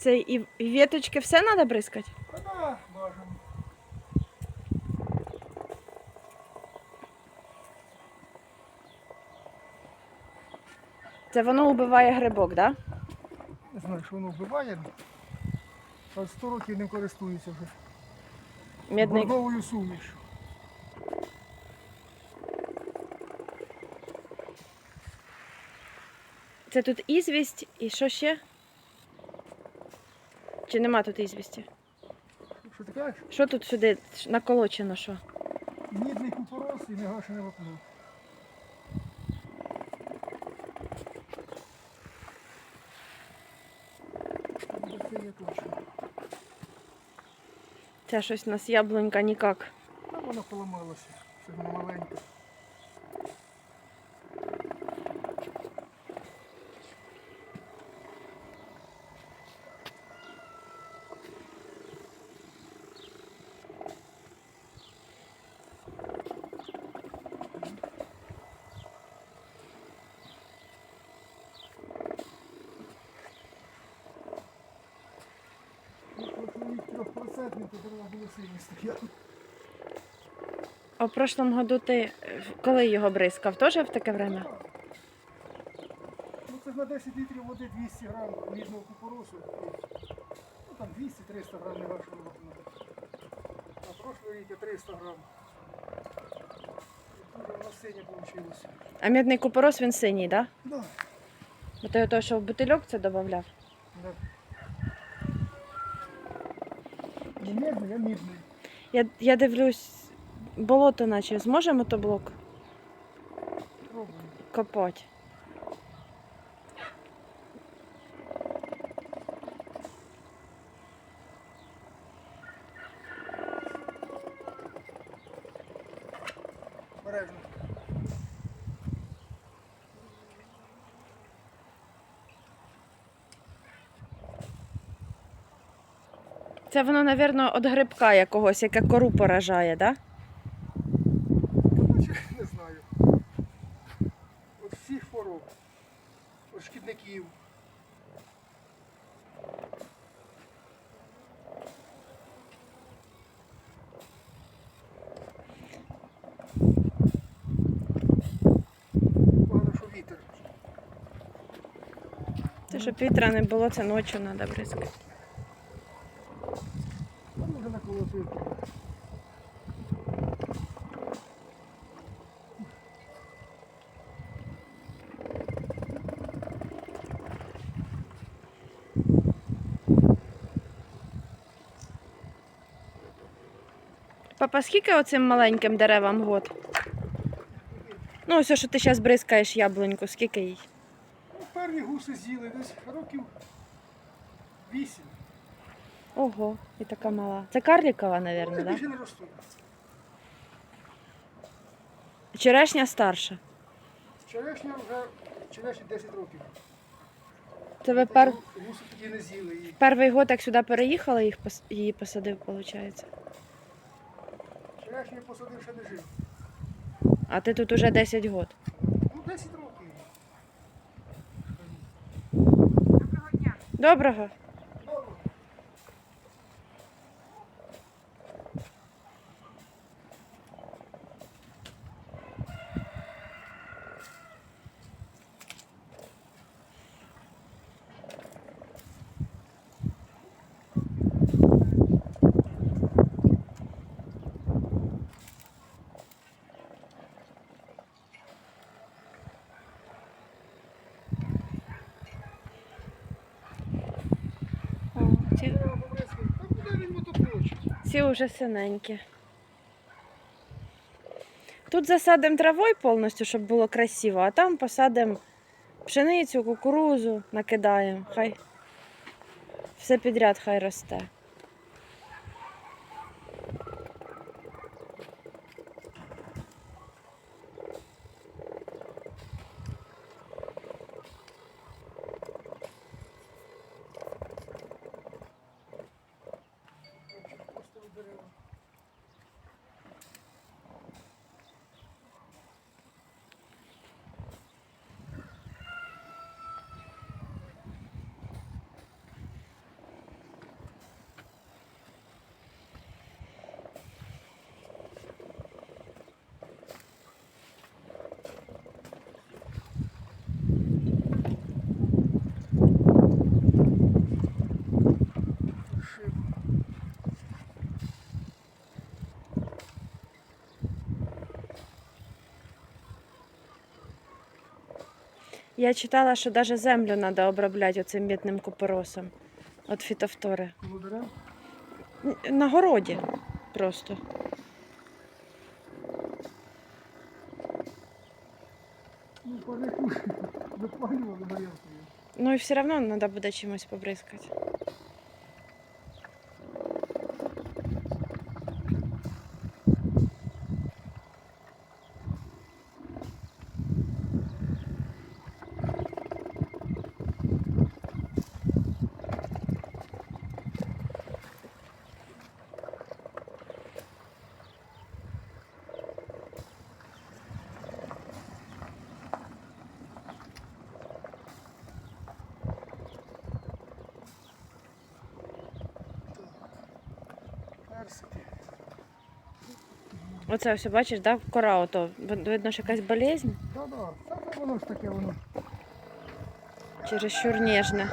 Це і віточки все треба бризкати? Да, бажано. Це воно вбиває грибок, так? Да? Не знаю, що воно вбиває. А 100 років не користується вже. Мідний. Бордовою суміш. Це тут ізвість і що ще? Чи нема тут ізвісті? Що ти кажеш? Що тут сюди наколочено що? Мідний купорос і негашене вапно. Це щось у нас яблунька ніяк. Воно поламалося. Це воно то дерева були сильні стояли. А в прошлому году ти коли його бризкав? Теж в таке время? Ну це на 10 літрів води 200 грам мідного купоросу. Ну там 200-300 грам не вашого. А прошлий рік і 300 грам. Дуже воно синє вийшло. А мідний купорос він синій, так? Да? Да. Бо ти ото, що в бутильок це додавав? Да. Не медний, а мідний. Я, я дивлюсь, болото наче. Зможемо то блок Пробуємо. копати? Бережно. Це воно, мабуть, від грибка якогось, яке кору поражає, так? Да? Не знаю. От всіх хвороб. От шкідників. Щоб вітра не було, це ночі треба бризкати. Там вже наколотив. Папа, скільки оцим маленьким деревам год? Ну, ось, що ти зараз бризкаєш яблуньку, скільки їй? Ну, перві гуси з'їли десь років вісім. Ого, і така мала. Це карлікова, мабуть, так? більше не ростуть. Да? Черешня старша. Черешня вже черешні 10 років. Це ви пер... Гуси тоді не з'їли її. перший год, як сюди переїхали, їх пос... її посадив, виходить. Черешню посадив ще не жив. А ти тут уже 10 год. Ну, 10 років. Доброго. Добре. Ці, ці вже синенькі. Тут засадимо травою повністю, щоб було красиво, а там посадимо пшеницю, кукурузу, накидаємо. Хай все підряд хай росте. Я читала, що навіть землю треба обробляти оцим мідним купоросом. От фітофтори. На городі просто. Ну, парнику випалювали горілкою. Ну і все одно треба буде чимось побризкати. Оце все бачиш, да? кора ото. Видно, що якась болезнь Да-да, та воно ж таке воно. чересчур ніжне.